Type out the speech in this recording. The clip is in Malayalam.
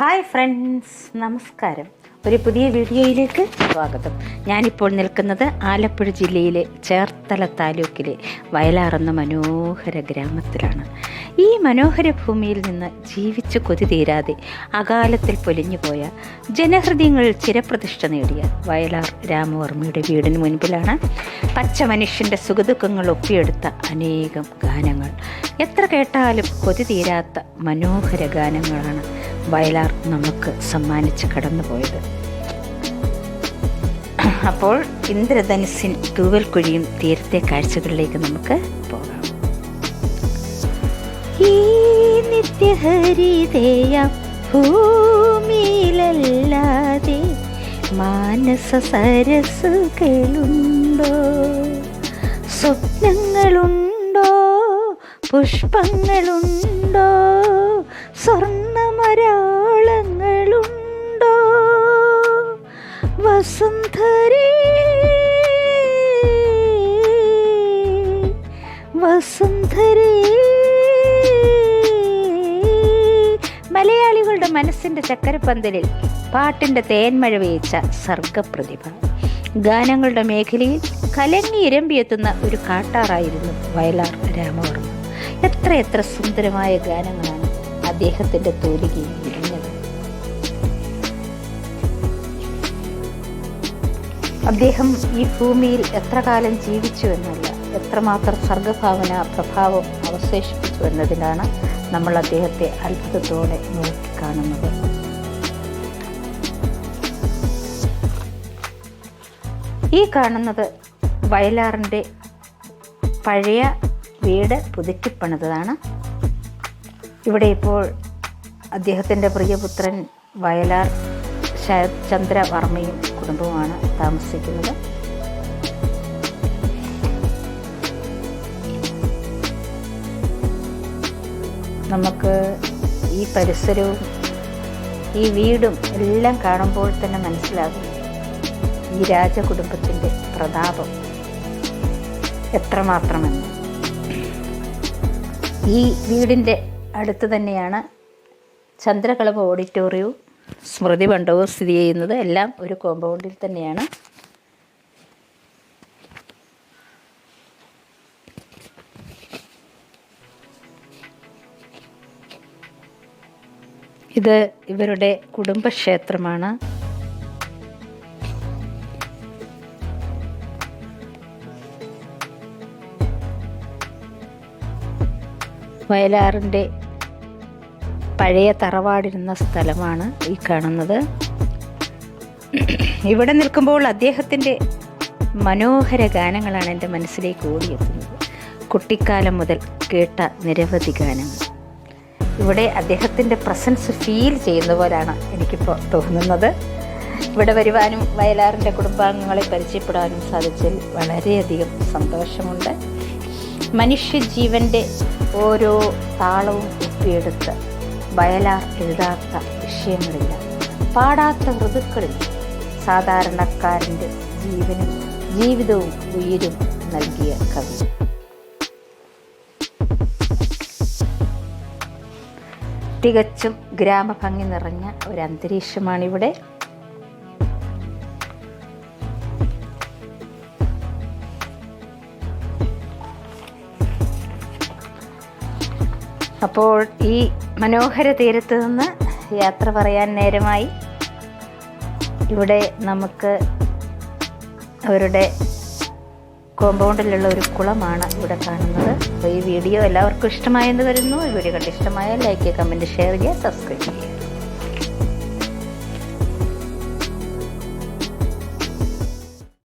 ഹായ് ഫ്രണ്ട്സ് നമസ്കാരം. ഒരു പുതിയ വീഡിയോയിലേക്ക് സ്വാഗതം. ഞാനിപ്പോൾ നിൽക്കുന്നത് ആലപ്പുഴ ജില്ലയിലെ ചേർത്തല താലൂക്കിലെ വയലാറെന്ന മനോഹര ഗ്രാമത്തിലാണ്. ഈ മനോഹര ഭൂമിയിൽ നിന്ന് ജീവിച്ച് കൊതി തീരാതെ അകാലത്തിൽ പൊലിഞ്ഞുപോയ ജനഹൃദയങ്ങളിൽ ചിരപ്രതിഷ്ഠ നേടിയ വയലാർ രാമവർമ്മയുടെ വീടിന് മുൻപിലാണ് പച്ച മനുഷ്യന്റെ സുഖദുഃഖങ്ങൾ ഒപ്പിയെടുത്ത അനേകം ഗാനങ്ങൾ. എത്ര കേട്ടാലും കൊതി തീരാത്ത മനോഹര ഗാനങ്ങളാണ് വയലാർ നമുക്ക് സമ്മാനിച്ച് കടന്നുപോയത്. അപ്പോൾ ഇന്ദ്രധനുസിൻ തൂവൽക്കുഴിയും തീരത്തെ കാഴ്ചകളിലേക്ക് നമുക്ക് പോകാം. ഈ നിത്യഹരിതേയ ഭൂമിയിലല്ലാതെ മാനസ സരസുകളുണ്ടോ? സ്വപ്നങ്ങളുണ്ടോ? പുഷ്പങ്ങളുണ്ടോ? സ്വർണമരാളങ്ങളുണ്ടോ വസുന്ധരേ വസുന്ധരേ. മലയാളികളുടെ മനസ്സിന്റെ ചക്കരപ്പന്തലിൽ പാട്ടിന്റെ തേന്മഴ വേയിച്ച സർഗപ്രതിഭ. ഗാനങ്ങളുടെ മേഖലയിൽ കലങ്ങി ഇരമ്പിയെത്തുന്ന ഒരു കാട്ടാറായിരുന്നു വയലാർ രാമവർമ്മ. എത്ര എത്ര സുന്ദരമായ ഗാനങ്ങളാണ് അദ്ദേഹത്തിന്റെ തൂലികയിൽ. അദ്ദേഹം ഈ ഭൂമിയിൽ എത്ര കാലം ജീവിച്ചു എന്നല്ല എത്രമാത്രം സർഗഭാവന പ്രഭാവം അവശേഷിപ്പിച്ചു എന്നതിലാണ് നമ്മൾ അദ്ദേഹത്തെ അത്ഭുതത്തോടെ നോക്കിക്കാണുന്നത്. ഈ കാണുന്നത് വയലാറിന്റെ പഴയ വീട് പുതുക്കിപ്പണിതാണ് ഇവിടെ ഇപ്പോൾ അദ്ദേഹത്തിന്റെ പ്രിയപുത്രൻ വയലാർ ശരത് ചന്ദ്ര കുടുംബവുമാണ് താമസിക്കുന്നത് നമുക്ക് ഈ പരിസരവും ഈ വീടും എല്ലാം കാണുമ്പോൾ തന്നെ മനസ്സിലാകും ഈ രാജകുടുംബത്തിന്റെ പ്രതാപം എത്രമാത്രമെന്ന്. ഈ വീടിന്റെ അടുത്ത് തന്നെയാണ് ചന്ദ്രകളഭ ഓഡിറ്റോറിയവും സ്മൃതി മണ്ഡപവും സ്ഥിതി ചെയ്യുന്നത് എല്ലാം ഒരു കോമ്പൗണ്ടിൽ തന്നെയാണ്. ഇത് ഇവരുടെ കുടുംബക്ഷേത്രമാണ്. വയലാറിന്റെ പഴയ തറവാടിരുന്ന സ്ഥലമാണ് ഈ കാണുന്നത്. ഇവിടെ നിൽക്കുമ്പോൾ അദ്ദേഹത്തിന്റെ മനോഹര ഗാനങ്ങളാണ് എന്റെ മനസ്സിലേക്ക് ഓടിയെത്തുന്നത്. കുട്ടിക്കാലം മുതൽ കേട്ട നിരവധി ഗാനങ്ങൾ. ഇവിടെ അദ്ദേഹത്തിന്റെ പ്രസൻസ് ഫീൽ ചെയ്യുന്ന പോലാണ് എനിക്കിപ്പോൾ തോന്നുന്നത്. ഇവിടെ വരുവാനും വയലാറിന്റെ കുടുംബാംഗങ്ങളെ പരിചയപ്പെടാനും സാധിച്ചതിൽ വളരെയധികം സന്തോഷമുണ്ട്. മനുഷ്യജീവന്റെ ഓരോ താളവും ഒപ്പിയെടുത്ത് വയലാർ എഴുതാത്ത വിഷയങ്ങളില്ല. പാടാത്ത ഋതുക്കളിൽ സാധാരണക്കാരന്റെ ജീവനും ജീവിതവും ഉയരും നൽകിയ കവി. തികച്ചും ഗ്രാമഭംഗി നിറഞ്ഞ ഒരു അന്തരീക്ഷമാണിവിടെ. അപ്പോൾ ഈ മനോഹര തീരത്ത് നിന്ന് യാത്ര പറയാൻ നേരമായി. ഇവിടെ നമുക്ക് അവരുടെ കോമ്പൗണ്ടിലുള്ള ഒരു കുളമാണ് ഇവിടെ കാണുന്നത്. അപ്പോൾ ഈ വീഡിയോ എല്ലാവർക്കും ഇഷ്ടമായെന്ന് വരുന്നു ഈ വീഡിയോ കണ്ട് ഇഷ്ടമായാൽ ലൈക്ക് കമന്റ് ഷെയർ ചെയ്യുക സബ്സ്ക്രൈബ് ചെയ്യുക